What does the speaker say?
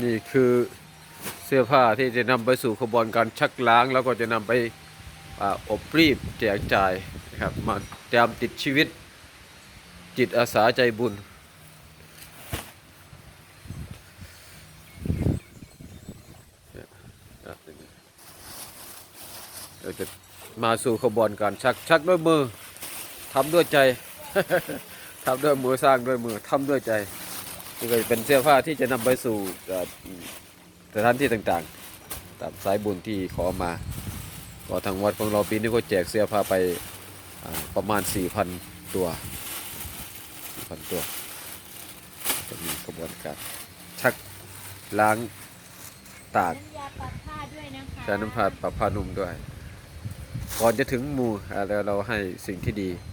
นี่คือเสื้อผ้าที่จะนำไปสู่ขบวนการชักล้าง แล้วก็จะนำไปออบรีบแจกจ่ายนะครับมาเตรียมติดชีวิตจิตอาสาใจบุญ เราจะมาสู่ขบวนการชักชักด้วยมือทำด้วยใจทำด้วยมือสร้างด้วยมือทำด้วยใจ นี่ก็เป็นเสื้อผ้าที่จะนำไปสู่เอ่อสถานที่ต่างๆ ตามสายบุญที่ขอมาก็ทางวัดของเราปีนี้ก็แจกเสื้อผ้าไปอ่าประมาณ 4,000 ตัว4,000ตัว จะมีขบวนการชักล้างตากน้ำยาปรับผ้าด้วยนะคะใช้น้ำผัดปรับผ้านุ่มด้วย ก่อนจะถึงหมู่อ่าแล้วเราให้สิ่งที่ดีน